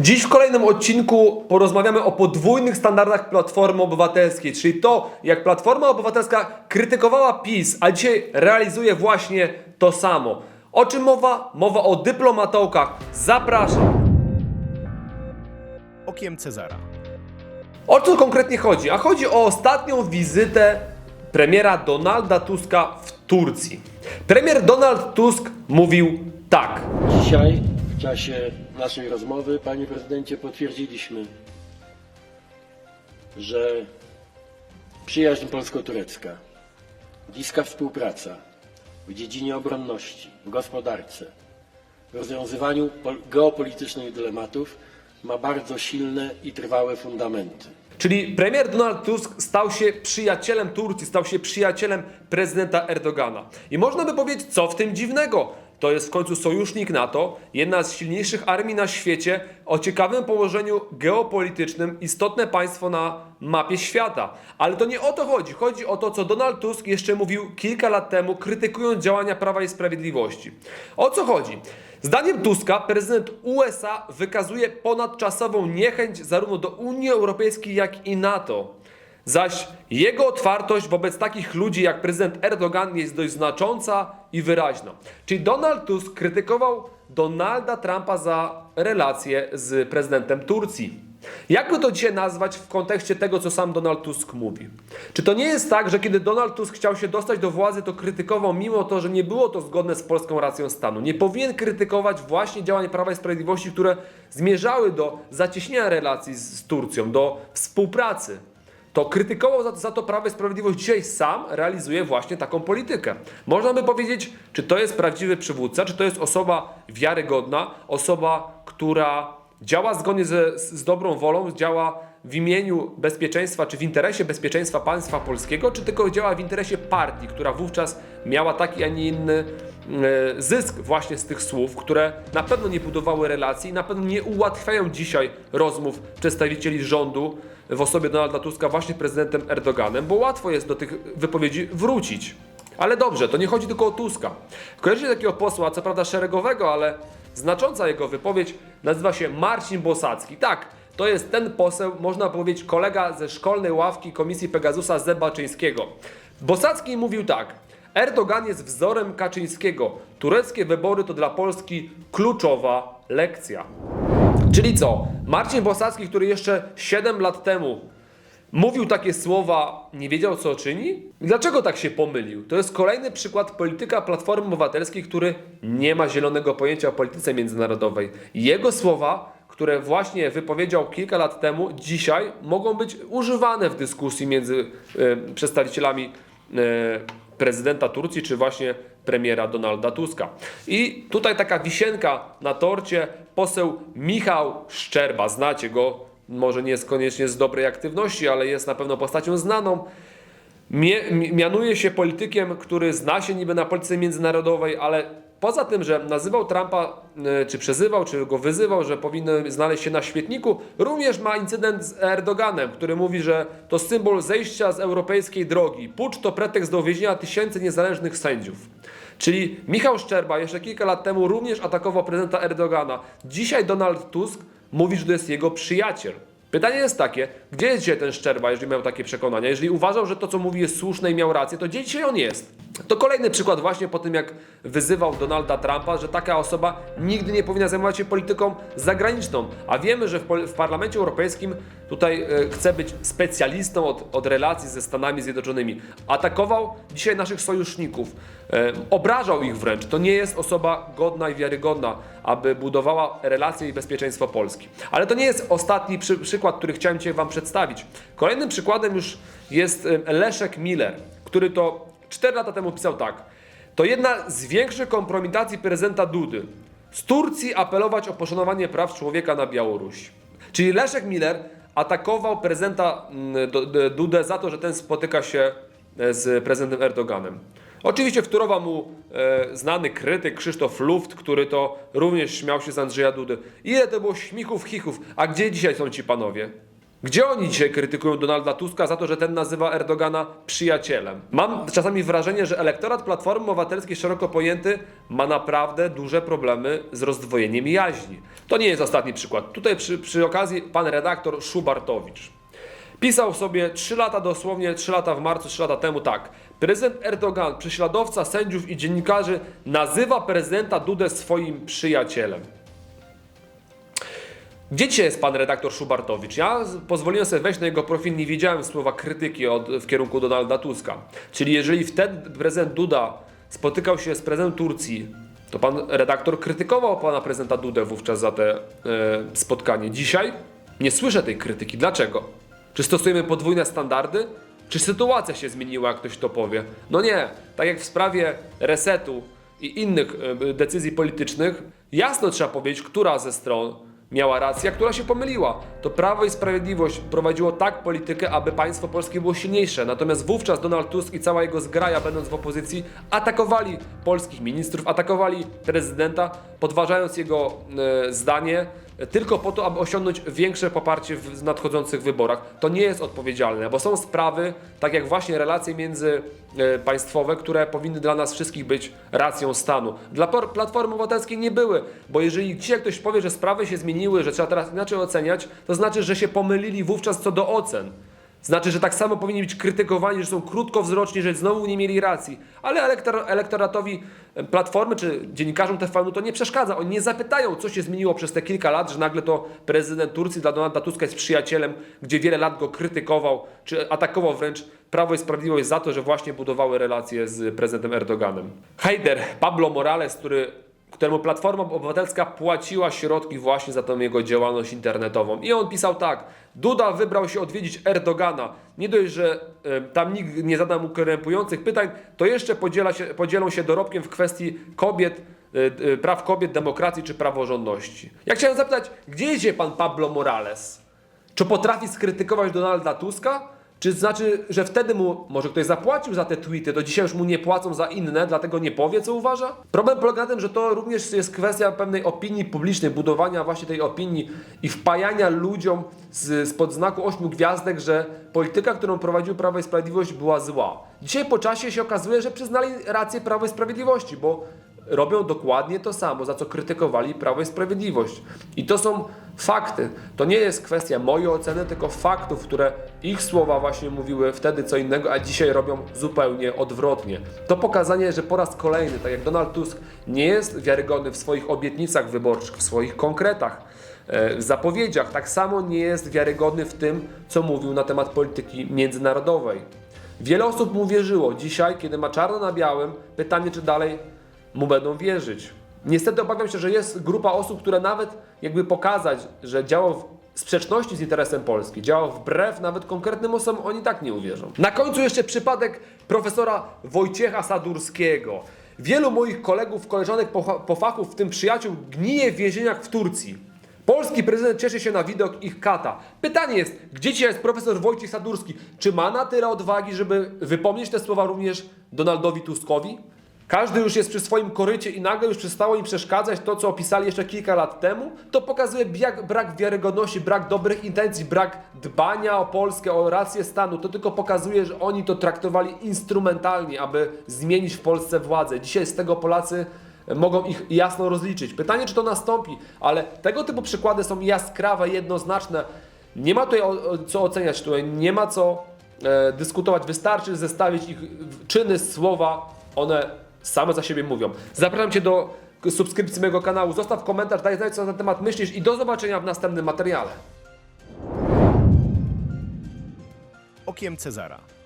Dziś w kolejnym odcinku porozmawiamy o podwójnych standardach Platformy Obywatelskiej, czyli to, jak Platforma Obywatelska krytykowała PiS, a dzisiaj realizuje właśnie to samo. O czym mowa? Mowa o dyplomatołkach. Zapraszam. Okiem Cezara. O co konkretnie chodzi? A chodzi o ostatnią wizytę premiera Donalda Tuska w Turcji. Premier Donald Tusk mówił tak. Dzisiaj w czasie naszej rozmowy, panie prezydencie, potwierdziliśmy, że przyjaźń polsko-turecka, bliska współpraca w dziedzinie obronności, w gospodarce, w rozwiązywaniu pol- geopolitycznych dylematów ma bardzo silne i trwałe fundamenty. Czyli premier Donald Tusk stał się przyjacielem Turcji, stał się przyjacielem prezydenta Erdogana. I można by powiedzieć, co w tym dziwnego? To jest w końcu sojusznik NATO, jedna z silniejszych armii na świecie, o ciekawym położeniu geopolitycznym, istotne państwo na mapie świata. Ale to nie o to chodzi. Chodzi o to, co Donald Tusk jeszcze mówił kilka lat temu, krytykując działania Prawa i Sprawiedliwości. O co chodzi? Zdaniem Tuska prezydent USA wykazuje ponadczasową niechęć zarówno do Unii Europejskiej, jak i NATO. Zaś jego otwartość wobec takich ludzi jak prezydent Erdogan jest dość znacząca i wyraźna. Czyli Donald Tusk krytykował Donalda Trumpa za relacje z prezydentem Turcji. Jakby to dzisiaj nazwać w kontekście tego, co sam Donald Tusk mówi? Czy to nie jest tak, że kiedy Donald Tusk chciał się dostać do władzy, to krytykował mimo to, że nie było to zgodne z polską racją stanu? Nie powinien krytykować właśnie działań Prawa i Sprawiedliwości, które zmierzały do zacieśnienia relacji z, z Turcją, do współpracy to krytykował za, za to Prawo i Sprawiedliwość. Dzisiaj sam realizuje właśnie taką politykę. Można by powiedzieć, czy to jest prawdziwy przywódca, czy to jest osoba wiarygodna, osoba, która działa zgodnie ze, z dobrą wolą, działa w imieniu bezpieczeństwa, czy w interesie bezpieczeństwa państwa polskiego, czy tylko działa w interesie partii, która wówczas miała taki, a nie inny e, zysk właśnie z tych słów, które na pewno nie budowały relacji, na pewno nie ułatwiają dzisiaj rozmów przedstawicieli rządu w osobie Donalda Tuska właśnie prezydentem Erdoganem, bo łatwo jest do tych wypowiedzi wrócić. Ale dobrze, to nie chodzi tylko o Tuska. Kojarzycie takiego posła, co prawda szeregowego, ale znacząca jego wypowiedź nazywa się Marcin Bosacki. Tak, to jest ten poseł, można powiedzieć, kolega ze szkolnej ławki Komisji Pegasusa Zebaczyńskiego. Bosacki mówił tak. Erdogan jest wzorem Kaczyńskiego. Tureckie wybory to dla Polski kluczowa lekcja. Czyli co? Marcin Bosacki, który jeszcze 7 lat temu mówił takie słowa, nie wiedział co czyni? Dlaczego tak się pomylił? To jest kolejny przykład polityka Platformy Obywatelskiej, który nie ma zielonego pojęcia o polityce międzynarodowej. Jego słowa, które właśnie wypowiedział kilka lat temu, dzisiaj mogą być używane w dyskusji między e, przedstawicielami e, prezydenta Turcji, czy właśnie premiera Donalda Tuska. I tutaj taka wisienka na torcie, poseł Michał Szczerba, znacie go, może nie jest koniecznie z dobrej aktywności, ale jest na pewno postacią znaną. Mianuje się politykiem, który zna się niby na polityce międzynarodowej, ale poza tym, że nazywał Trumpa, e, czy przezywał, czy go wyzywał, że powinien znaleźć się na świetniku, również ma incydent z Erdoganem, który mówi, że to symbol zejścia z europejskiej drogi. Pucz to pretekst do uwięzienia tysięcy niezależnych sędziów. Czyli Michał Szczerba jeszcze kilka lat temu również atakował prezydenta Erdogana. Dzisiaj Donald Tusk mówi, że to jest jego przyjaciel. Pytanie jest takie, gdzie jest dzisiaj ten Szczerba, jeżeli miał takie przekonania? Jeżeli uważał, że to, co mówi, jest słuszne i miał rację, to gdzie dzisiaj on jest? To kolejny przykład właśnie po tym, jak wyzywał Donalda Trumpa, że taka osoba nigdy nie powinna zajmować się polityką zagraniczną. A wiemy, że w, w Parlamencie Europejskim tutaj e, chce być specjalistą od, od relacji ze Stanami Zjednoczonymi. Atakował dzisiaj naszych sojuszników, e, obrażał ich wręcz. To nie jest osoba godna i wiarygodna, aby budowała relacje i bezpieczeństwo Polski. Ale to nie jest ostatni przy, przykład, który chciałem Cię Wam przedstawić. Kolejnym przykładem już jest e, Leszek Miller, który to 4 lata temu pisał tak. To jedna z większych kompromitacji prezydenta Dudy. Z Turcji apelować o poszanowanie praw człowieka na Białorusi. Czyli Leszek Miller atakował prezydenta mm, Dudę za to, że ten spotyka się e, z prezydentem Erdoganem. Oczywiście wtórował mu e, znany krytyk Krzysztof Luft, który to również śmiał się z Andrzeja Dudy. Ile to było śmichów, chichów, a gdzie dzisiaj są ci panowie? Gdzie oni dzisiaj krytykują Donalda Tuska za to, że ten nazywa Erdogana przyjacielem? Mam czasami wrażenie, że elektorat Platformy Obywatelskiej szeroko pojęty ma naprawdę duże problemy z rozdwojeniem jaźni. To nie jest ostatni przykład. Tutaj przy, przy okazji pan redaktor Szubartowicz. Pisał sobie 3 lata dosłownie, 3 lata w marcu, 3 lata temu tak. Prezydent Erdogan, prześladowca sędziów i dziennikarzy, nazywa prezydenta Dudę swoim przyjacielem. Gdzie dzisiaj jest pan redaktor Szubartowicz? Ja pozwoliłem sobie wejść na jego profil, nie wiedziałem słowa krytyki od, w kierunku Donalda Tuska. Czyli jeżeli wtedy prezydent Duda spotykał się z prezydentem Turcji, to pan redaktor krytykował pana prezydenta Dudę wówczas za te e, spotkanie. Dzisiaj nie słyszę tej krytyki. Dlaczego? Czy stosujemy podwójne standardy? Czy sytuacja się zmieniła, jak ktoś to powie? No nie. Tak jak w sprawie resetu i innych e, decyzji politycznych, jasno trzeba powiedzieć, która ze stron miała rację, a która się pomyliła. To Prawo i Sprawiedliwość prowadziło tak politykę, aby państwo polskie było silniejsze. Natomiast wówczas Donald Tusk i cała jego zgraja, będąc w opozycji, atakowali polskich ministrów, atakowali prezydenta, podważając jego e, zdanie tylko po to, aby osiągnąć większe poparcie w nadchodzących wyborach. To nie jest odpowiedzialne, bo są sprawy, tak jak właśnie relacje międzypaństwowe, które powinny dla nas wszystkich być racją stanu. Dla Platformy Obywatelskiej nie były, bo jeżeli dzisiaj ktoś powie, że sprawy się zmieniły, że trzeba teraz inaczej oceniać, to znaczy, że się pomylili wówczas co do ocen. Znaczy, że tak samo powinni być krytykowani, że są krótkowzroczni, że znowu nie mieli racji. Ale elektor, elektoratowi e, Platformy czy dziennikarzom TVN to nie przeszkadza. Oni nie zapytają, co się zmieniło przez te kilka lat, że nagle to prezydent Turcji dla Donalda Tuska jest przyjacielem, gdzie wiele lat go krytykował, czy atakował wręcz Prawo i Sprawiedliwość za to, że właśnie budowały relacje z prezydentem Erdoganem. Hejder Pablo Morales, który któremu Platforma Obywatelska płaciła środki właśnie za tą jego działalność internetową. I on pisał tak: Duda wybrał się odwiedzić Erdogana. Nie dość, że e, tam nikt nie zada mu krępujących pytań, to jeszcze podziela się, podzielą się dorobkiem w kwestii kobiet, e, e, praw kobiet, demokracji czy praworządności. Ja chciałem zapytać, gdzie jedzie pan Pablo Morales? Czy potrafi skrytykować Donalda Tuska? Czy znaczy, że wtedy mu może ktoś zapłacił za te tweety, to dzisiaj już mu nie płacą za inne, dlatego nie powie, co uważa? Problem polega na tym, że to również jest kwestia pewnej opinii publicznej, budowania właśnie tej opinii i wpajania ludziom z, spod znaku ośmiu gwiazdek, że polityka, którą prowadził Prawo i Sprawiedliwość była zła. Dzisiaj po czasie się okazuje, że przyznali rację Prawo i Sprawiedliwości, bo robią dokładnie to samo, za co krytykowali Prawo i Sprawiedliwość. I to są fakty. To nie jest kwestia mojej oceny, tylko faktów, które ich słowa właśnie mówiły wtedy co innego, a dzisiaj robią zupełnie odwrotnie. To pokazanie, że po raz kolejny, tak jak Donald Tusk nie jest wiarygodny w swoich obietnicach wyborczych, w swoich konkretach, e, w zapowiedziach, tak samo nie jest wiarygodny w tym, co mówił na temat polityki międzynarodowej. Wiele osób mu wierzyło. Dzisiaj, kiedy ma czarno na białym, pytanie, czy dalej mu będą wierzyć. Niestety obawiam się, że jest grupa osób, które nawet jakby pokazać, że działał w sprzeczności z interesem Polski, działał wbrew nawet konkretnym osobom, oni tak nie uwierzą. Na końcu jeszcze przypadek profesora Wojciecha Sadurskiego. Wielu moich kolegów, koleżanek po, po fachu, w tym przyjaciół, gnije w więzieniach w Turcji. Polski prezydent cieszy się na widok ich kata. Pytanie jest, gdzie dzisiaj jest profesor Wojciech Sadurski? Czy ma na tyle odwagi, żeby wypomnieć te słowa również Donaldowi Tuskowi? Każdy już jest przy swoim korycie i nagle już przestało im przeszkadzać to, co opisali jeszcze kilka lat temu, to pokazuje brak, wiarygodności, brak dobrych intencji, brak dbania o Polskę, o rację stanu. To tylko pokazuje, że oni to traktowali instrumentalnie, aby zmienić w Polsce władzę. Dzisiaj z tego Polacy mogą ich jasno rozliczyć. Pytanie, czy to nastąpi, ale tego typu przykłady są jaskrawe, jednoznaczne. Nie ma tutaj co oceniać, tutaj nie ma co e, dyskutować, wystarczy zestawić ich czyny, słowa, one same za siebie mówią. Zapraszam Cię do subskrypcji mojego kanału, zostaw komentarz, daj znać co na ten temat myślisz i do zobaczenia w następnym materiale. Okiem Cezara.